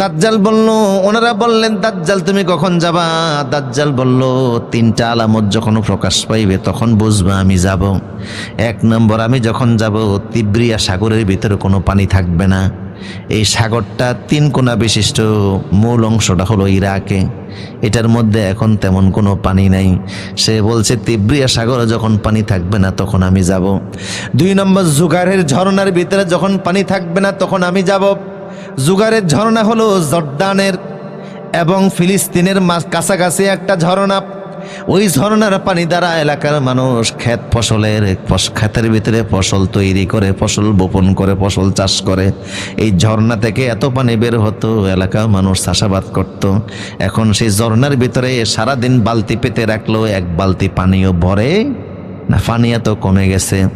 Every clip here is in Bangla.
দাজ্জাল বলল, ওনারা বললেন, দাজ্জাল, তুমি কখন যাবা? দাজ্জাল বলল, তিনটা আলামত যখন প্রকাশ পাইবে, তখন বুঝবা আমি যাব। এক নম্বর, আমি যখন যাব, তিব্রিয়া সাগরের ভিতরে কোনো পানি থাকবে না। এই সাগরটা তিন কোনা বিশিষ্ট, মূল অংশটা হলো ইরাকে। এটার মধ্যে এখন তেমন কোনো পানি নাই। সে বলছে, তিব্রিয়া সাগরে যখন পানি থাকবে না, তখন আমি যাব। দুই নম্বর, জুগারের ঝর্ণার ভিতরে যখন পানি থাকবে না, তখন আমি যাব। জুগারের ঝর্ণা হলো জর্দানের এবং ফিলিস্তিনের কাছাকাছি একটা ঝর্ণা। ওই ঝর্ণার পানি দ্বারা এলাকার মানুষ ক্ষেত ফসলের ফস- ক্ষেতের ভিতরে ফসল তৈরি করে, ফসল বপন করে, ফসল চাষ করে। এই ঝর্ণা থেকে এত পানি বের হতো এলাকার মানুষ চাষাবাদ করত। এখন সেই ঝর্ণার ভিতরে সারাদিন বালতি পেতে রাখল, এক বালতি পানিও ভরে না, পানি এত কমে গেছে।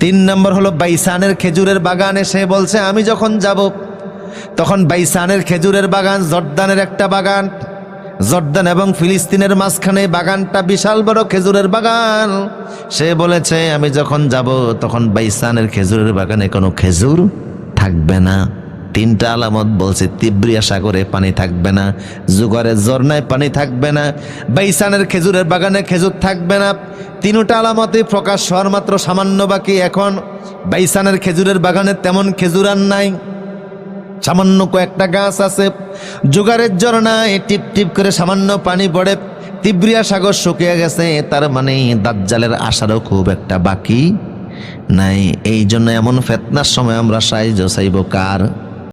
তিন নম্বর হলো বাইসানের খেজুরের বাগানে সে বলছে, আমি যখন যাব তখন বাইসানের খেজুরের বাগান, জর্দানের একটা বাগান। জর্দান এবং ফিলিস্তিনের মাঝখানে বাগানটা বিশাল বড় খেজুরের বাগান। সে বলেছে, আমি যখন যাব, তখন বাইসানের খেজুরের বাগানে কোনো খেজুর থাকবে না। তিনটা আলামত বলছে, তিব্রিয়া সাগরে পানি থাকবে না জুগরের ঝর্ণায় পানি থাকবে না, বাইসানের খেজুরের বাগানে খেজুর থাকবে না। তিনটা আলামতে প্রকাশ হওয়ার মাত্র সামান্য বাকি। এখন বাইসানের খেজুরের বাগানে তেমন খেজুর আর নাই। সামান্য কয়েকটা গাছ আছে। জোগাড়ের ঝর্ণায় টিপ টিপ করে সামান্য পানি পড়ে। তিব্রিয়া সাগর শুকিয়ে গেছে, তার মানে দাজ্জালের আশারও খুব একটা বাকি নাই। এই জন্য এমন ফেতনার সময় আমরা সাইজ চাইব কার?